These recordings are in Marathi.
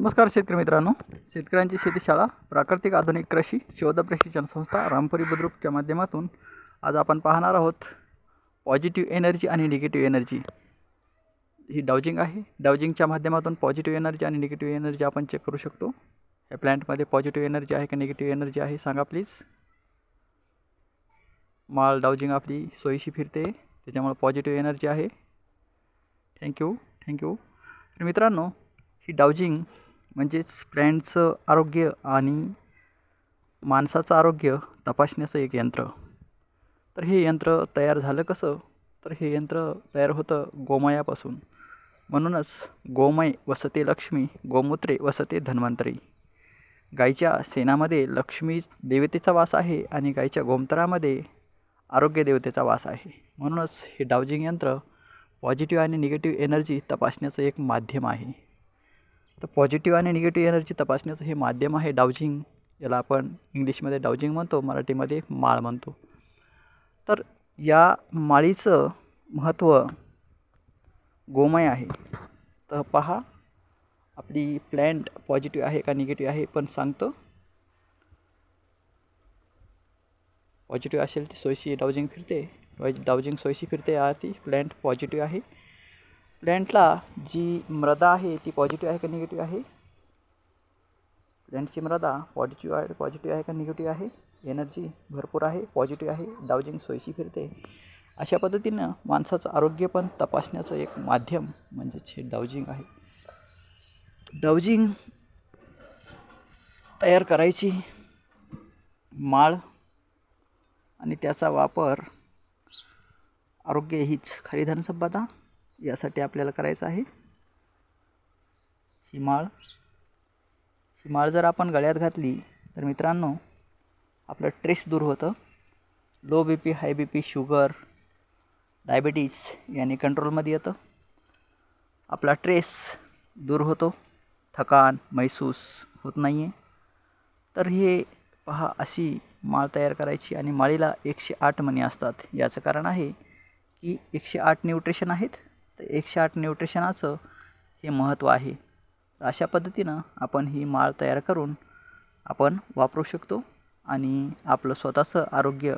नमस्कार शेतकरी मित्रांनो. शेतकऱ्यांची शेतीशाळा प्राकृतिक आधुनिक कृषी शोध प्रशिक्षण संस्था रामपुरी बुद्रुकच्या माध्यमातून आज आपण पाहणार आहोत पॉझिटिव्ह एनर्जी आणि निगेटिव्ह एनर्जी ही डाउजिंग आहे. डाउजिंगच्या माध्यमातून पॉझिटिव्ह एनर्जी आणि निगेटिव्ह एनर्जी आपण चेक करू शकतो. या प्लॅन्टमध्ये पॉझिटिव्ह एनर्जी आहे का निगेटिव्ह एनर्जी आहे सांगा प्लीज माल डाउजिंग आपली सोयीशी फिरते त्याच्यामुळे पॉझिटिव्ह एनर्जी आहे. थँक्यू थँक्यू तर मित्रांनो ही डाउजिंग म्हणजेच प्लॅन्टचं आरोग्य आणि माणसाचं आरोग्य तपासण्याचं एक यंत्र. तर हे यंत्र तयार झालं कसं? तर हे यंत्र तयार होतं गोमयापासून. म्हणूनच गोमय वसते लक्ष्मी गोमूत्रे वसते धन्वंतरी. गाईच्या शेणामध्ये लक्ष्मी देवतेचा वास आहे आणि गाईच्या गोमतरामध्ये आरोग्य देवतेचा वास आहे. म्हणूनच हे डावजिंग यंत्र पॉझिटिव्ह आणि निगेटिव्ह एनर्जी तपासण्याचं एक माध्यम आहे. तर पॉझिटिव्ह आणि निगेटिव्ह एनर्जी तपासण्याचं हे माध्यम आहे डाउजिंग याला आपण इंग्लिशमध्ये डाउजिंग म्हणतो मराठीमध्ये माळ म्हणतो. तर या माळीचं महत्त्व गोमय आहे. तर पहा आपली प्लॅन्ट पॉझिटिव्ह आहे का निगेटिव्ह आहे पण सांगतो. पॉझिटिव्ह असेल ती सोयशी डाउजिंग फिरते डाउजिंग सोयशी फिरते या ती प्लॅन्ट पॉझिटिव्ह आहे. प्लॅन्टला जी मृदा आहे ती पॉझिटिव्ह आहे का निगेटिव्ह आहे? प्लॅन्टची मृदा पॉझिटिव्ह आहे पॉझिटिव्ह आहे का निगेटिव्ह आहे? एनर्जी भरपूर आहे पॉझिटिव्ह आहे डाउजिंग सोयीशी फिरते. अशा पद्धतीनं माणसाचं आरोग्य पण तपासण्याचं एक माध्यम म्हणजेच हे डाउजिंग आहे. डाउजिंग तयार करायची माळ आणि त्याचा वापर आरोग्य हीच. खरी धनसंपदा यासाठी आपल्याला करायचं आहे. ही माळ. ही माळ जर आपण गळ्यात घातली तर मित्रांनो आपलं ट्रेस दूर होतं. Low B P high B P sugar diabetes याने कंट्रोलमध्ये येतं. आपला ट्रेस दूर होतो. थकान महसूस होत नाही आहे तर हे पहा अशी माळ तयार करायची आणि माळीला एकशे आठ मणी असतात. याचं कारण आहे की एकशे आठ न्यूट्रिशन आहेत. तर एकशे आठ न्यूट्रिशनाचं हे महत्त्व आहे. अशा पद्धतीनं आपण ही माळ तयार करून आपण वापरू शकतो आणि आपलं स्वतःचं आरोग्य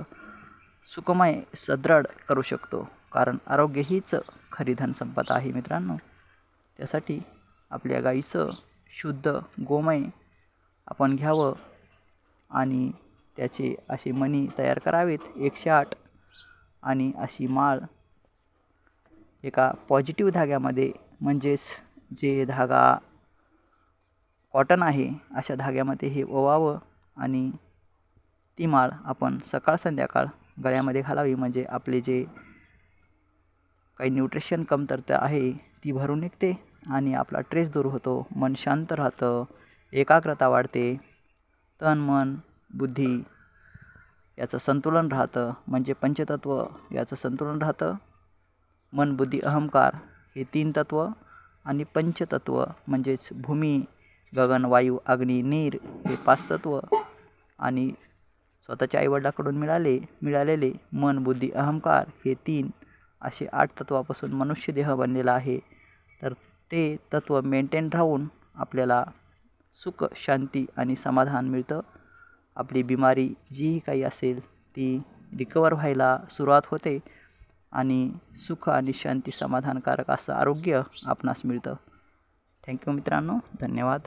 सुखमय सदृढ करू शकतो. कारण आरोग्य हीच खरी धनसंपदा आहे मित्रांनो. त्यासाठी आपल्या गाईचं शुद्ध गोमय आपण घ्यावं आणि त्याचे असे मणी तयार करावेत. एकशे आठ आणि अशी माळ एका पॉझिटिव्ह धाग्यामध्ये म्हणजेच जे धागा कॉटन आहे अशा धाग्यामध्ये हे ओवावं आणि ती माळ आपण सकाळ संध्याकाळ गळ्यामध्ये घालावी. म्हणजे आपले जे काही न्यूट्रिशन कमतरता आहे ती भरून निघते आणि आपला ट्रेस दूर होतो. मन शांत राहतं एकाग्रता वाढते तन मन बुद्धी याचं संतुलन राहतं. म्हणजे पंचतत्व याचं संतुलन राहतं. मन बुद्धी अहंकार हे तीन तत्व आणि पंचतत्व म्हणजेच भूमी गगन वायू अग्नी नीर हे पाच तत्व आणि स्वतःच्या आईवडिलाकडून मिळाले मिळालेले मन बुद्धी अहंकार हे तीन असे आठ तत्वापासून मनुष्य देह बनलेला आहे. तर ते तत्व मेंटेन राहून आपल्याला सुख शांती आणि समाधान मिळतं. आपली बिमारी जीही काही असेल ती रिकवर व्हायला सुरुवात होते. आणि सुख आणि शांती समाधानकारक असं आरोग्य आपणास मिळतं. थँक्यू मित्रांनो. धन्यवाद.